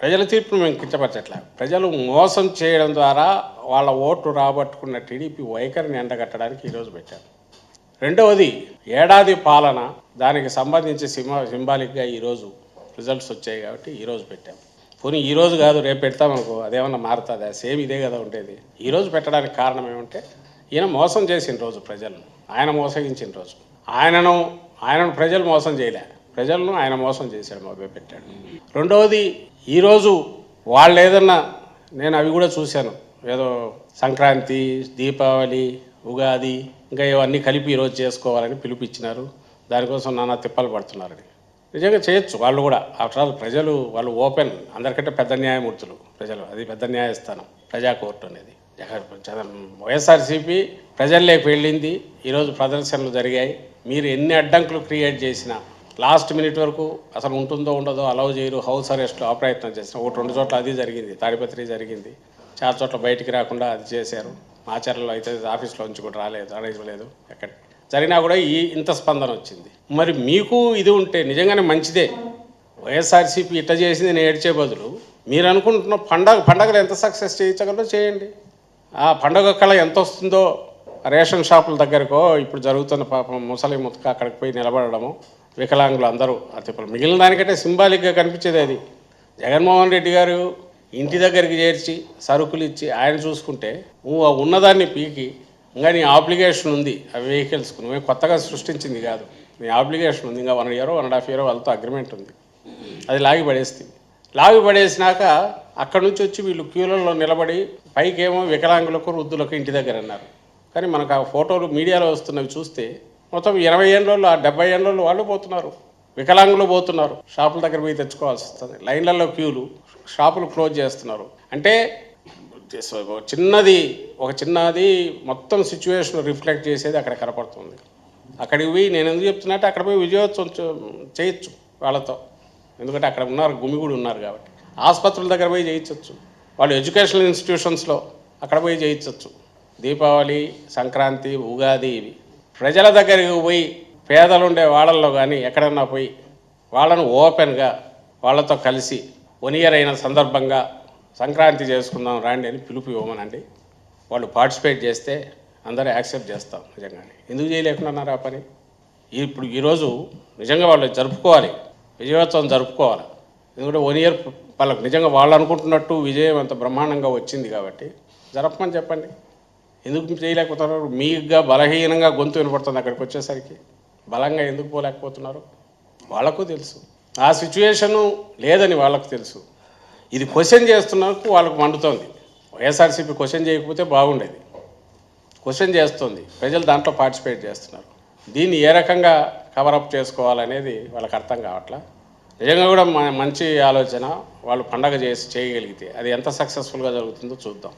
ప్రజల తీర్పును మేము కించపరచట్లే ప్రజలు మోసం చేయడం ద్వారా వాళ్ళ ఓట్లు రాబట్టుకున్న టీడీపీ వైఖరిని ఎండగట్టడానికి ఈరోజు పెట్టారు. రెండవది ఏడాది పాలన దానికి సంబంధించి సింబా సింబాలిక్గా ఈరోజు రిజల్ట్స్ వచ్చాయి కాబట్టి ఈరోజు పెట్టాం. పోనీ ఈరోజు కాదు రేపు పెడతామనుకో అదేమన్నా మారుతుందా? సేమ్ ఇదే కదా ఉండేది. ఈరోజు పెట్టడానికి కారణం ఏమంటే ఈయన మోసం చేసిన రోజు ప్రజలను. ఆయన మోసగించిన రోజు. ఆయనను ఆయనను ప్రజలు మోసం చేయలే. ప్రజలను ఆయన మోసం చేశాడు మొదలు పెట్టాడు. రెండవది ఈరోజు వాళ్ళు ఏదన్నా నేను అవి కూడా చూశాను. ఏదో సంక్రాంతి దీపావళి ఉగాది ఇంకా ఇవన్నీ కలిపి ఈరోజు చేసుకోవాలని పిలిపించినారు దానికోసం నానా తిప్పలు పడుతున్నారని. నిజంగా చేయొచ్చు వాళ్ళు కూడా. ఆఫ్టర్ ఆల్ ప్రజలు వాళ్ళు ఓపెన్ అందరికంటే పెద్ద న్యాయమూర్తులు ప్రజలు. అది పెద్ద న్యాయస్థానం ప్రజా కోర్టు అనేది వైఎస్ఆర్సీపీ ప్రజల్లోకి వెళ్ళింది. ఈరోజు ప్రదర్శనలు జరిగాయి. మీరు ఎన్ని అడ్డంకులు క్రియేట్ చేసినా లాస్ట్ మినిట్ వరకు అసలు ఉంటుందో ఉండదో అలౌ చేయరు. హౌస్ అరెస్ట్లో అప్రయత్నం చేసిన ఒకటి రెండు చోట్ల అది జరిగింది. తాడిపత్రి జరిగింది. చాలా చోట్ల బయటికి రాకుండా అది చేశారు. ఆచార్యలో అయితే ఆఫీస్లో నుంచి కూడా రాలేదు. అడగలేదు ఎక్కడ జరిగినా కూడా ఈ ఇంత స్పందన వచ్చింది. మరి మీకు ఇది ఉంటే నిజంగానే మంచిదే. వైఎస్ఆర్సీపీ ఇట్ట చేసింది నేను ఏడ్చే బదులు మీరు అనుకుంటున్న పండగ పండగలు ఎంత సక్సెస్ చేయించగలరో చేయండి. ఆ పండగ కళ ఎంత వస్తుందో రేషన్ షాపుల దగ్గరకో ఇప్పుడు జరుగుతున్న పాపం ముసలి ముతక అక్కడికి పోయి నిలబడము వికలాంగులు అందరూ. అతిపలు మిగిలిన దానికంటే సింబాలిక్గా కనిపించేది అది. జగన్మోహన్ రెడ్డి గారు ఇంటి దగ్గరికి చేర్చి సరుకులు ఇచ్చి ఆయన చూసుకుంటే నువ్వు ఉన్నదాన్ని పీకి ఇంకా నీ ఆబ్లిగేషన్ ఉంది ఆ వెహికల్స్కు. నువ్వే కొత్తగా సృష్టించింది కాదు. నీ ఆబ్లిగేషన్ ఉంది ఇంకా one year one and half year వాళ్ళతో అగ్రిమెంట్ ఉంది. అది లాగి పడేస్తుంది లాగి పడేసినాక అక్కడ నుంచి వచ్చి వీళ్ళు క్యూలలో నిలబడి పైకేమో వికలాంగులకు వృద్ధులకు ఇంటి దగ్గర అన్నారు కానీ మనకు ఆ ఫోటోలు మీడియాలో వస్తున్నవి చూస్తే మొత్తం ఇరవై ఏళ్ళలో డెబ్బై ఏళ్ళలో వాళ్ళు పోతున్నారు. వికలాంగులు పోతున్నారు. షాపుల దగ్గర పోయి తెచ్చుకోవాల్సి వస్తుంది. లైన్లలో క్యూలు. షాపులు క్లోజ్ చేస్తున్నారు. అంటే చిన్నది ఒక చిన్నది మొత్తం సిచ్యువేషన్ రిఫ్లెక్ట్ చేసేది అక్కడ కనపడుతుంది. అక్కడికి పోయి నేను ఎందుకు చెప్తున్నట్టు అక్కడ పోయి విజయోత్సవం చేయొచ్చు వాళ్ళతో. ఎందుకంటే అక్కడ ఉన్నారు గుమిగూడి ఉన్నారు కాబట్టి. ఆసుపత్రుల దగ్గర పోయి చేయించవచ్చు వాళ్ళు ఎడ్యుకేషనల్ ఇన్స్టిట్యూషన్స్లో అక్కడ పోయి చేయించవచ్చు దీపావళి సంక్రాంతి ఉగాది ఇవి. ప్రజల దగ్గరికి పోయి పేదలు ఉండే వాళ్ళల్లో కానీ ఎక్కడన్నా పోయి వాళ్ళను ఓపెన్గా వాళ్ళతో కలిసి వన్ ఇయర్ అయిన సందర్భంగా సంక్రాంతి చేసుకుందాం రాండి అని పిలుపు ఇవ్వమనండి. వాళ్ళు పార్టిసిపేట్ చేస్తే అందరూ యాక్సెప్ట్ చేస్తాం నిజంగానే. ఎందుకు చేయలేకున్నారు ఆ పని? ఇప్పుడు ఈరోజు నిజంగా వాళ్ళు జరుపుకోవాలి. విజయోత్సవం జరుపుకోవాలి. ఎందుకంటే వన్ ఇయర్ వాళ్ళకి నిజంగా వాళ్ళు అనుకుంటున్నట్టు విజయం అంత బ్రహ్మాండంగా వచ్చింది కాబట్టి జరపమని చెప్పండి. ఎందుకు చేయలేకపోతున్నారు? మీగా బలహీనంగా గొంతు వినపడుతుంది అక్కడికి వచ్చేసరికి. బలంగా ఎందుకు పోలేకపోతున్నారు? వాళ్ళకు తెలుసు. ఆ సిచ్యువేషను లేదని వాళ్ళకు తెలుసు. ఇది క్వశ్చన్ చేస్తున్నందుకు వాళ్ళకు మండుతోంది. వైఎస్ఆర్సీపీ క్వశ్చన్ చేయకపోతే బాగుండేది. క్వశ్చన్ చేస్తుంది. ప్రజలు దాంట్లో పార్టిసిపేట్ చేస్తున్నారు. దీన్ని ఏ రకంగా కవరప్ చేసుకోవాలనేది వాళ్ళకి అర్థం కావట్లా? నిజంగా కూడా మంచి ఆలోచన వాళ్ళు పండగ చేసి చేయగలిగితే అది ఎంత సక్సెస్ఫుల్గా జరుగుతుందో చూద్దాం.